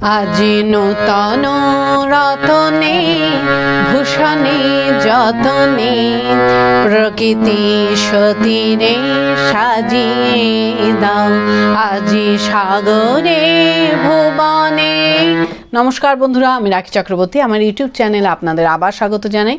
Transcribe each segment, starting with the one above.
আজি নূতন রতনে, ভূষণে যতনে, প্রকৃতি সতীরে সাজিয়ে দাও। আজি সাগরে, ভুবনে। নমস্কার বন্ধুরা, আমি রাখি চক্রবর্তী। আমার ইউটিউব চ্যানেলে আপনাদের আবার স্বাগত জানাই।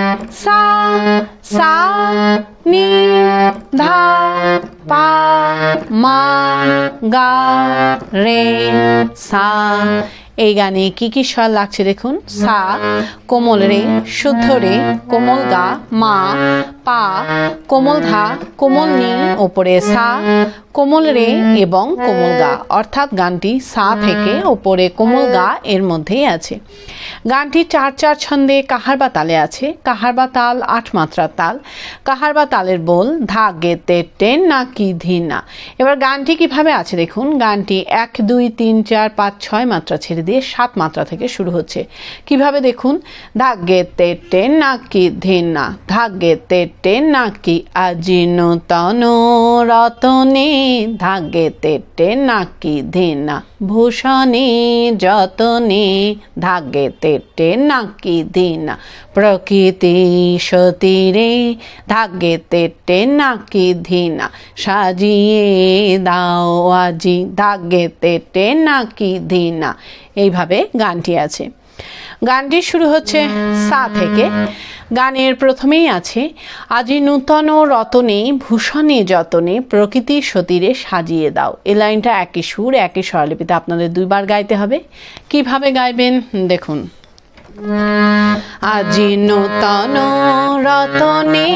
সা সা নি ধা, পা, মা, গা, রে, সা। এই গানে কি কি স্বর লাগছে দেখুন? সা, কোমল রে, শুদ্ধ রে, কোমল গা, মা পা, কোমল ধা কোমল নি ওপরে সা, কোমল রে এবং কোমল গা। অর্থাৎ গানটি সা থেকে ওপরে কোমল গা এর মধ্যেই আছে। গানটি চার চার ছন্দে কাহার বা তালে আছে? কাহার বা তাল আট মাত্রার তাল। কাহার বা তালের বোল ধা গেতে টেন না কি ধি না। এবার গানটি কীভাবে আছে দেখুন। গানটি এক, দুই, তিন, চার, পাঁচ, ছয় মাত্রা ছেড়ে দিয়ে সাত মাত্রা থেকে শুরু হচ্ছে। কীভাবে দেখুন? ধাগ্যে তে টেন না কি ধি না। ধাগ্যে তে টেন না কি আজি নূতন রতনে? ধাগ্যে তেটে নাকি না কি ধি না ভূষণে যতনে? ধাগে তেটে নাকি দিনা প্রকৃতি সতীরে? ধাগ্যে তেটে নাকি ধিনা সাজিয়ে দাও আজি? ধাগ্যে তেটে নাকি ধিনা? এইভাবে গানটি আছে। গানটি শুরু হচ্ছে সা থেকে। গানের প্রথমেই আছে, আজি নূতন রতনে, ভূষণে যতনে, প্রকৃতি সতীরে সাজিয়ে দাও। এ লাইনটা একই সুর একই স্বরলিপিতে আপনাদের দুইবার গাইতে হবে। কীভাবে গাইবেন? দেখুন। আজি নূতন রতনে,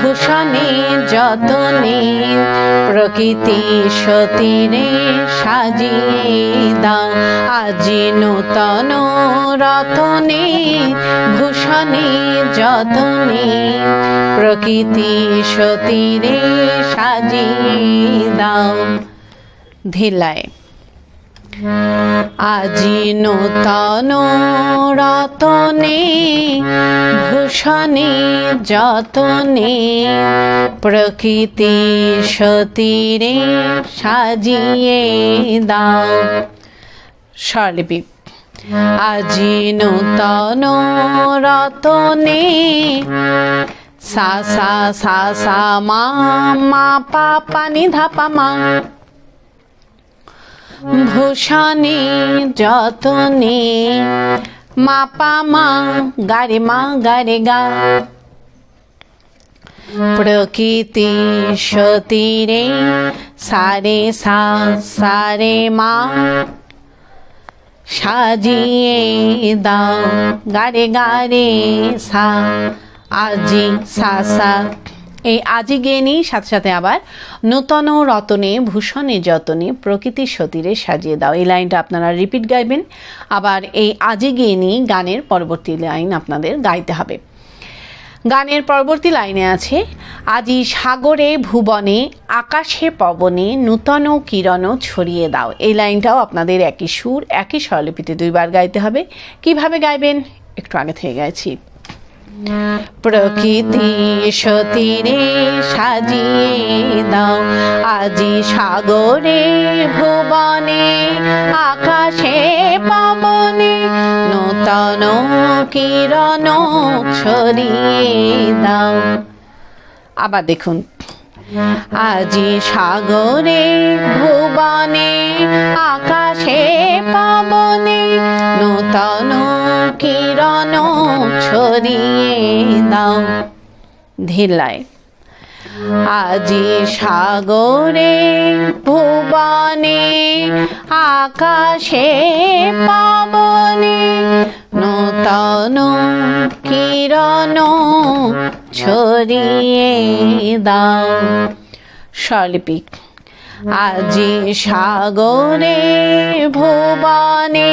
ভূষণে যতনে, প্রকৃতি সতীরে সাজিয়ে দাও আজি নূতন রতনে, ভূষণে যতনে, প্রকৃতি সতীরে সাজিয়ে দাও ধিলায় আজি নূতন রতনে, ভূষণে যতনে, প্রকৃতি সতীরে সাজিয়ে দাও। স্বরলিপি। আজি নূতন রতনে, সা সা সা সা মা মা পা পানি ধাপা মা ভূষণে যতনে মাপা মা, গারে মা, গারে গা। প্রকৃতি সতীরে সারে সা, সারে মা। সাজিয়ে দাও, গারে গারে সা। আজি সা সা এই আজি গেনি সাথে সাথে আবার নূতন রতনে, ভূষণে যতনে, প্রকৃতির সতীরে সাজিয়ে দাও। এই লাইনটা আপনারা রিপিট গাইবেন। আবার এই আজি গেনি গানের পরবর্তী লাইন আপনাদের গাইতে হবে। গানের পরবর্তী লাইনে আছে, আজি সাগরে ভুবনে, আকাশে পবনে, নূতন কিরণ ছড়িয়ে দাও। এই লাইনটাও আপনাদের একই সুর, একই স্বরলিপিতে দুইবার গাইতে হবে। কীভাবে গাইবেন? একটু আগে থেকে গাইছি। প্রকৃতি সতীরে সাজিয়ে দাও। আজি সাগরে ভুবনে, আকাশে পবনে নূতন কিরণ ছড়িয়ে দাও। আবার দেখুন। আজি সাগরে, ভুবনে, আকাশে, পবনে নূতন কিরণ ছড়িয়ে দাও। ধিলায় আজি সাগরে, ভুবনে, আকাশে, পাবনে নূতন কিরণ ছড়িয়ে দাও। স্বরলিপি। আজি সাগরে ভুবনে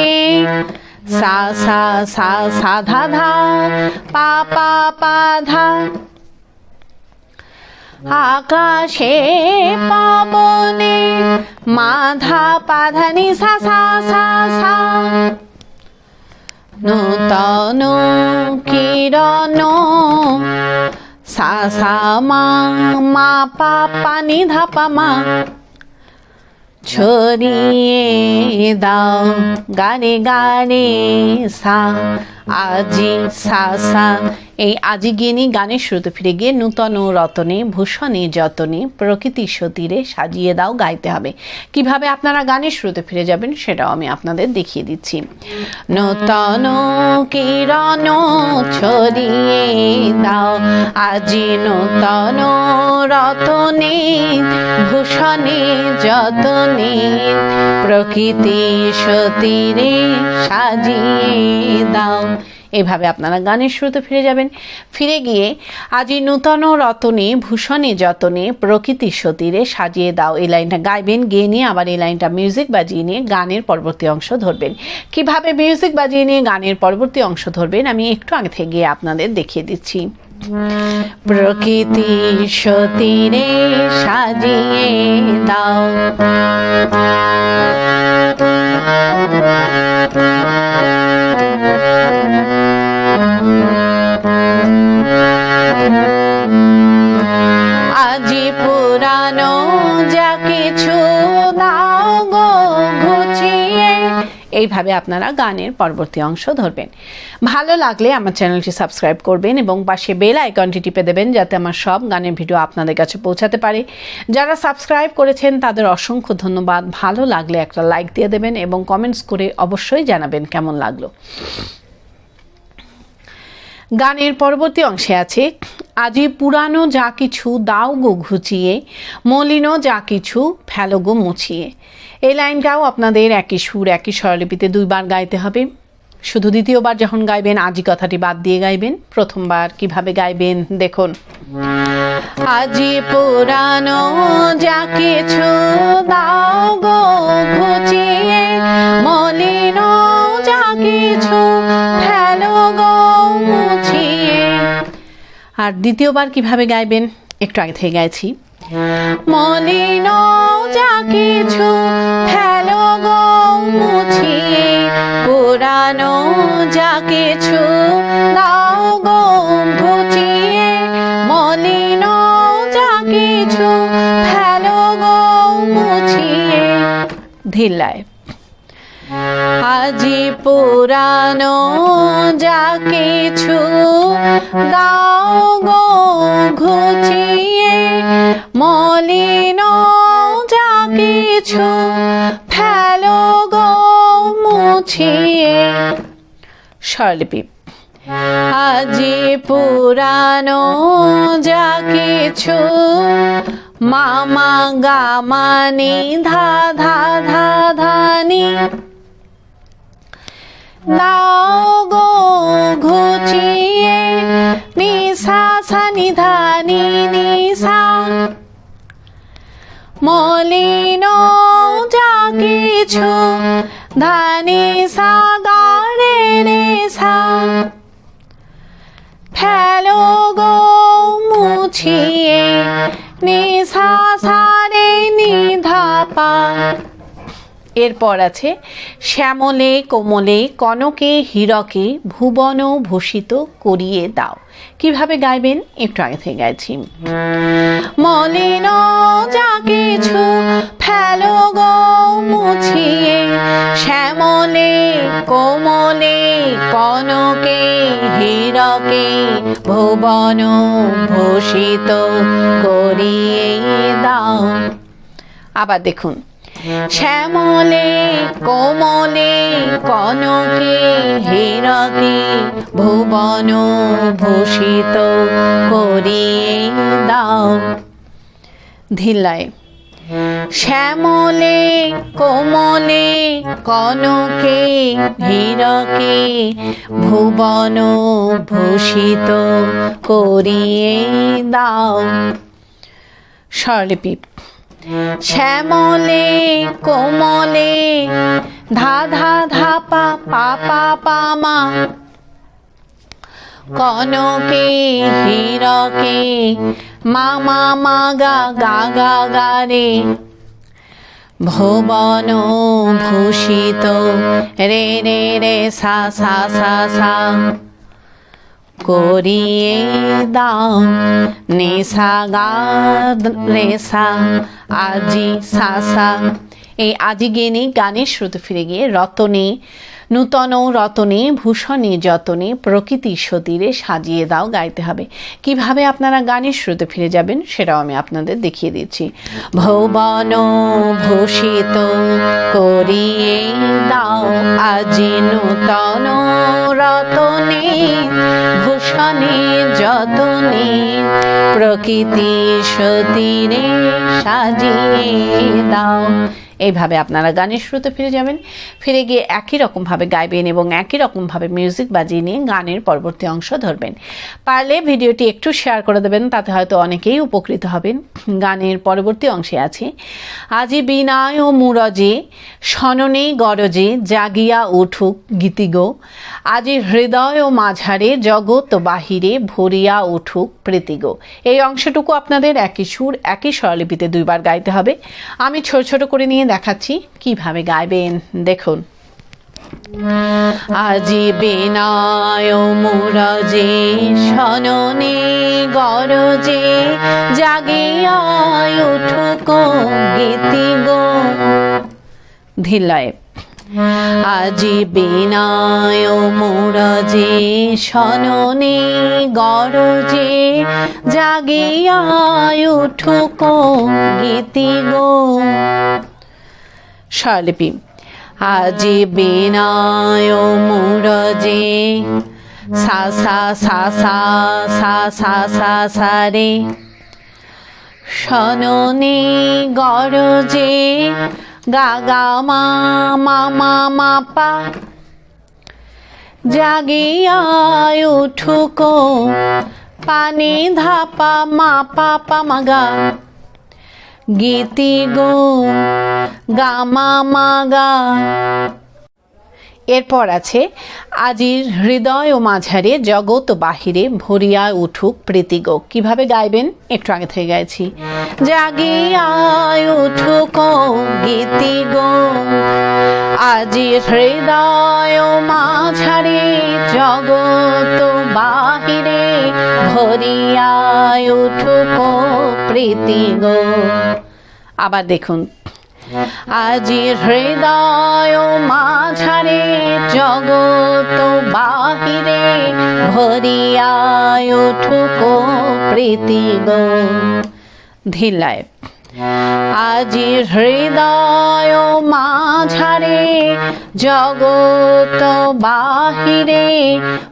সা সা সা সা, ধা ধা, পা পা পা, ধা। আকাশে পাবনে মাধা পাধানি সা সা সা সা। নূতন কিরণ সাসামা মা পা পানি ধাপা মা ছড়িয়ে দাও, গানে গানে সা, আজি সা সা এই আজি গিয়ে গানের শুরুতে ফিরে গিয়ে নূতন রতনে, ভূষণে যতনে, প্রকৃতি সতীরে সাজিয়ে দাও, গাইতে হবে। কীভাবে আপনারা গানের শুরুতে ফিরে যাবেন সেটাও আমি আপনাদের দেখিয়ে দিচ্ছি। নূতন কিরণ ছড়িয়ে দাও, আজি নূতন রতনে, ভূষণে যতনে, প্রকৃতি সতীরে সাজিয়ে দাও। এভাবে আপনারা গানের শুরুতে ফিরে যাবেন। ফিরে গিয়ে আজি নূতন রতনে, ভূষণে যতনে প্রকৃতি সতীরে সাজিয়ে দাও এই লাইনটা। গাইবেন, গিয়ে নিয়ে আবার এই লাইনটা মিউজিক বাজিয়ে নিয়ে গানের পরবর্তী অংশ ধরবেন। কীভাবে মিউজিক বাজিয়ে নিয়ে গানের পরবর্তী অংশ ধরবেন আমি একটু আগে থেকে গিয়ে আপনাদের দেখিয়ে দিচ্ছি। প্রকৃতি সতীরে সাজিয়ে দাও। আজি পুরানো যা কিছু দাও গো ঘুচিয়ে। এইভাবে আপনারা গানের পরবর্তী অংশ ধরবেন। ভালো লাগলে আমার চ্যানেলটি সাবস্ক্রাইব করবেন এবং পাশে বেল আইকনটি টিপে দেবেন যাতে আমার সব গানের ভিডিও আপনাদের কাছে পৌঁছাতে পারে। যারা সাবস্ক্রাইব করেছেন, তাদের অসংখ্য ধন্যবাদ। ভালো লাগলে একটা লাইক দিয়ে দেবেন এবং কমেন্টস করে অবশ্যই জানাবেন কেমন লাগল। গানের পরবর্তী অংশে আছে, আজি পুরানো যা কিছু দাও গো ঘুচিয়ে, মলিন যা কিছু ফেলো গো মুছিয়ে। এই লাইনটাও আপনাদের একই সুর, একই স্বরলিপিতে দুইবার গাইতে হবে। শুধু দ্বিতীয়বার যখন গাইবেন আজি কথাটি বাদ দিয়ে গাইবেন। প্রথমবার কীভাবে গাইবেন, দেখুন। আজি পুরানো যা কিছু দাও গো ঘুচিয়ে, মলিন যা কিছু ফেলো গো মুছিয়ে। আর দ্বিতীয়বার কীভাবে গাইবেন, একটু আগে থেকে গাইছি। মলিন যা কিছু ফেলো গো মুছিয়ে পুরানো যা কিছু দাও গো ঘুচিয়ে মলিন যা কিছু ফেলো গো মুছিয়ে ধিল্লায় আজি পুরানো যা কিছু দাও গো ঘুচিয়ে মলিন কিছু ফেলো গো মুছিয়ে। স্বরলিপি। আজি পুরানো যা কিছু মামা গামানি, ধা ধা ধা, ধানি। দাও গো ঘুচিয়ে, নিশা, সানি, ধানি, নিশা। মলিন যা কিছু ধানি সা গারে রে সা ফেলো গো মুছিয়ে নিশা সারে নিধাপা এরপর আছে, শ্যামলে, কোমলে, কনকে, হীরকে ভুবন ভূষিত করিয়ে দাও। কীভাবে গাইবেন? একটু আগে থেকে গাইছি। মলিন যা কিছু ফেলো গো মুছিয়ে, শ্যামলে, কোমলে, কনকে, হীরকে ভুবন ভূষিত করিয়ে দাও। আবার দেখুন। শ্যামলে, কোমলে, কনকে, হীরকে ভুবন ভূষিত করিয়ে দাও। ধিল্লায়, শ্যামলে, কোমলে, কনকে, হীরকে ভুবন ভূষিত করিয়ে দাও। স্বরলিপি। শ্যামলে, কোমলে, ধা ধা ধা, পা পা পা পা, মা। কনকে, হীরকে, মা মা মা, গা গা গা গা রে। ভুবন ভূষিত, রে রে রে, সা সা সা সা। করিয়ে দাও নেশা গা রেসা আজি সাসা। এই আজি গেনে গানের শ্রুতি ফিরে গিয়ে রতনে নূতন রতনে, ভূষণে যতনে, প্রকৃতি সতীরে সাজিয়ে দাও, গাইতে হবে। কীভাবে আপনারা গানের শ্রুতে ফিরে যাবেন, সেটাও আমি আপনাদের দেখিয়ে দিচ্ছি। ভুবন ভূষিত করিয়ে দাও, আজি নূতন রতনে, ভূষণে যতনে, প্রকৃতি সতীরে সাজিয়ে দাও। এইভাবে আপনারা গানের শ্রুতে ফিরে যাবেন। ফিরে গিয়ে একই রকমভাবে গাইবেন এবং একই রকমভাবে মিউজিক বাজিয়ে নিয়ে গানের পরবর্তী অংশ ধরবেন। পারলে ভিডিওটি একটু শেয়ার করে দেবেন, তাতে হয়তো অনেকেই উপকৃত হবেন। গানের পরবর্তী অংশে আছে। আজি বিনায় ও মুরজে, সননে গরজে, জাগিয়া উঠুক গীতিগো আজি হৃদয় ও মাঝারে, জগৎ বাহিরে ভরিয়া উঠুক প্রীতিগো এই অংশটুকু আপনাদের একই সুর, একই স্বরলিপিতে দুইবার গাইতে হবে। আমি ছোট ছোট করে নিয়ে দেখাচ্ছি কীভাবে গাইবেন, দেখুন। আজি বিনায় মুরজে সননে গরজে জাগিয়া উঠুক গীতি গো। ধিলায় আজি বিনায় মুরজে সননে গরজে জাগিয়া উঠুক গীতি গো। স্বরলিপি আজি বিনায় মুরজে সা সা সা সা সা সা সা সা, রে। সননে গরজে, গা গা, মা মা মা মা, পা। জাগিয়া উঠুক, পানি ধাপা, মা, পা পা মাগা গীতি গো গা, মা মা, গা। এরপর আছে, আজির হৃদয় ও মাঝারে জগৎ বাহিরে ভরিয়া উঠুক প্রীতিগো কীভাবে গাইবেন? একটু আগে থেকে গাইছি। জাগিয়ায় উঠুক গীতি গো। আজির হৃদয় ও মাঝারে জগৎ বাহিরে ভরিয়ায় উঠুক প্রীতি গো। আবার দেখুন। আজি হৃদয় মাঝারে জগৎ বাহিরে ভরিয়ায় উঠুক প্রীতি গো। ধিলায় আজি হৃদয় মাঝারে জগৎ বাহিরে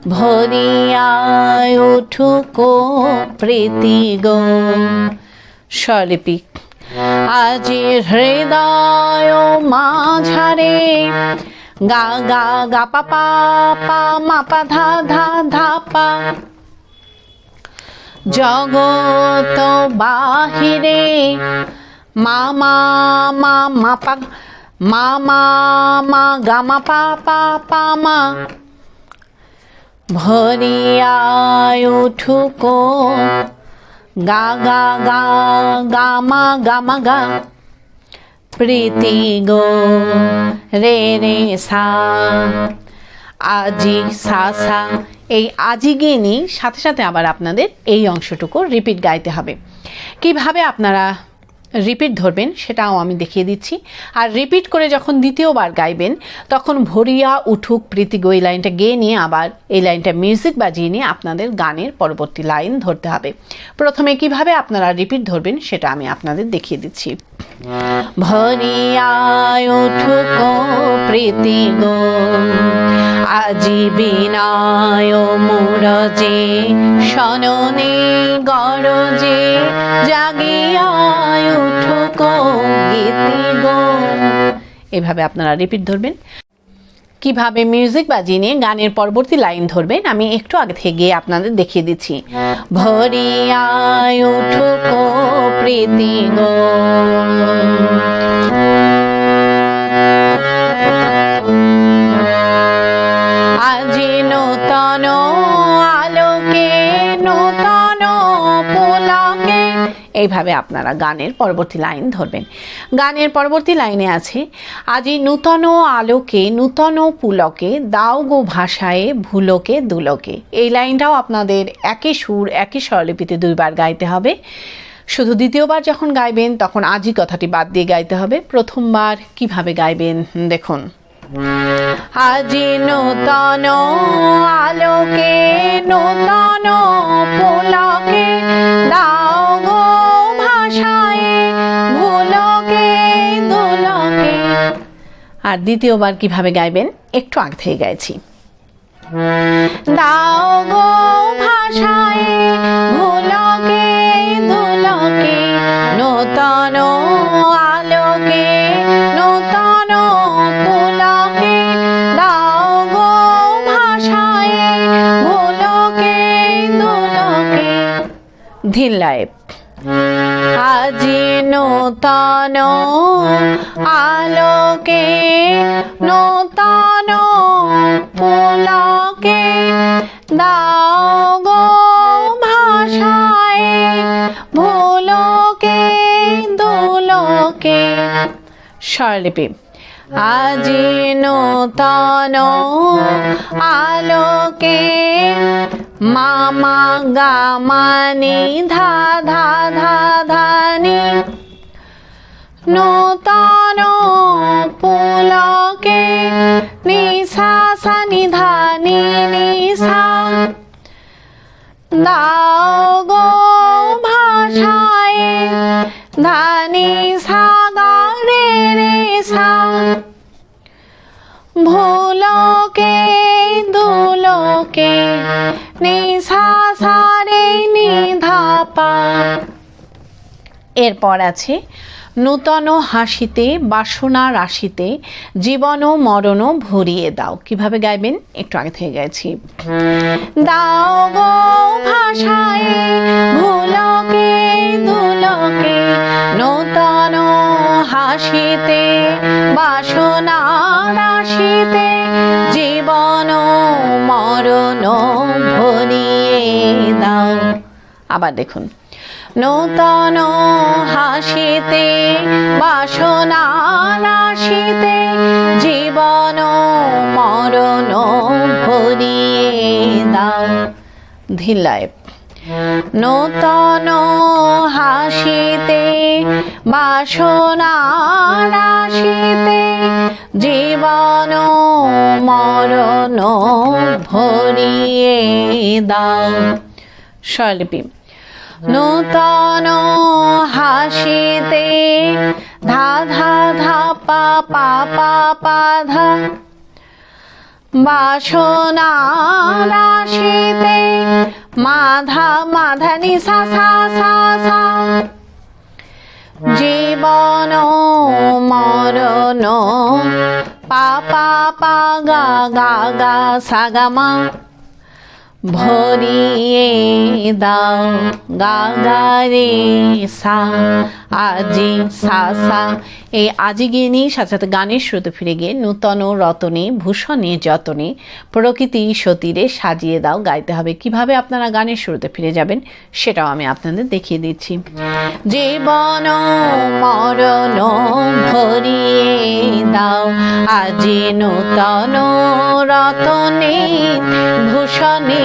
ভরিয়ায় উঠুক প্রীতি গো। স্বলিপি আজি হৃদয় মাঝারে, গা গা গা, পা পা পা, মা, পা, ধা ধা ধা, পা। জগত বাহিরে, মা মা মা পা, মা মা গা, মা, পা পা পা, মা। উঠুক গা গা গা গা, মা গা মা, গা। প্রীতি গো, রে রে, সা। আজি, সা সা। এই আজি গেনি সাথে সাথে আবার আপনাদের এই অংশটুকু রিপিট গাইতে হবে। কীভাবে আপনারা রিপিট ধরবেন, সেটাও আমি দেখিয়ে দিচ্ছি। আর রিপিট করে যখন দ্বিতীয়বার গাইবেন, তখন ভরিয়া উঠুক প্রীতিগো এই লাইনটা গেয়ে নিয়ে আবার এই লাইনটা মিউজিক বাজিয়ে নিয়ে আপনাদের গানের পরবর্তী লাইন ধরতে হবে। প্রথমে কীভাবে আপনারা রিপিট ধরবেন, সেটা আমি আপনাদের দেখিয়ে দিচ্ছি। ভরিয়ায় উঠুক প্রীতি গো, আজি বিনায় মুরজে গরজে গো এভাবে আপনারা রিপিট ধরবেন। কীভাবে মিউজিক বাজিয়ে নিয়ে গানের পরবর্তী লাইন ধরবেন, আমি একটু আগে থেকে গিয়ে আপনাদের দেখিয়ে দিচ্ছি। ভরিয়ায় উঠুক প্রীতি গো আজি নূতন এইভাবে আপনারা গানের পরবর্তী লাইন ধরবেন। গানের পরবর্তী লাইনে আছে, আজি নূতন আলোকে, নূতন পুলকে, দাও গো ভাষায়, ভুলকে, দুলকে। এই লাইনটাও আপনাদের একই সুর একই স্বরলিপিতে দুইবার গাইতে হবে। শুধু দ্বিতীয়বার যখন গাইবেন, তখন আজি কথাটি বাদ দিয়ে গাইতে হবে। প্রথমবার কীভাবে গাইবেন, দেখুন। আজি নূতন আলোকে, নূতন পুলকে, দাও গো আর দ্বিতীয়বার কীভাবে গাইবেন একটু আগে থেকে গাইছি। দাও গো ভাষায় ভুলকে দুলকে আজি নূতন আলোকে নূতন পুলকে দাও গো ভাষায় ভুলকে দুলকে। স্বরলিপি। আজি নূতন আলোকে মামা গামানি ধা ধা ধা ধানি নূতন পুলকে নিশা সানি ধানি নিশা। দাও গো ভাষায়, ধানি সাগা রে রে, সা। ভুলকে দুলকে নিশা সারে নিধাপা। এরপর আছে, নূতন হাসিতে, বাসনা রাশিতে, জীবন ও মরণ ভরিয়ে দাও। কীভাবে গাইবেন? একটু আগে থেকে গেছি দাও গো ভাষায়, ভুলকে নূতন হাসিতে, বাসনা রাশিতে জীবন মরণ ভরিয়ে দাও। আবার দেখুন। নূতন হাসিতে, বাসনা রাশিতে জীবন মরণ ভরিয়ে দাও। ধিল্লায় নূতন হাসিতে বাসনা রাশিতে জীবন মরণ ভরিয়ে দাও। স্বরলিপি। নূতন হাসিতে ধা ধা ধা পা পা পা পা ধা বাসনা রাশিতে মাধা মাধানি সা সা সা সা। জীবন মরণ পা পা পা গা গা গা ভরিয়ে দাও গা গা রে সা, আজি সা সা। এই আজি গিয়ে নিয়ে সাথে সাথে গানের শ্রুতে ফিরে গিয়ে নূতন রতনে, ভূষণে, যতনে, প্রকৃতি সতীরে সাজিয়ে দাও, গাইতে হবে। কীভাবে আপনারা গানের শুরুতে ফিরে যাবেন, সেটাও আমি আপনাদের দেখিয়ে দিচ্ছি। জীবন মরণ ভরিয়ে দাও, আজি নূতন রতনে, ভূষণে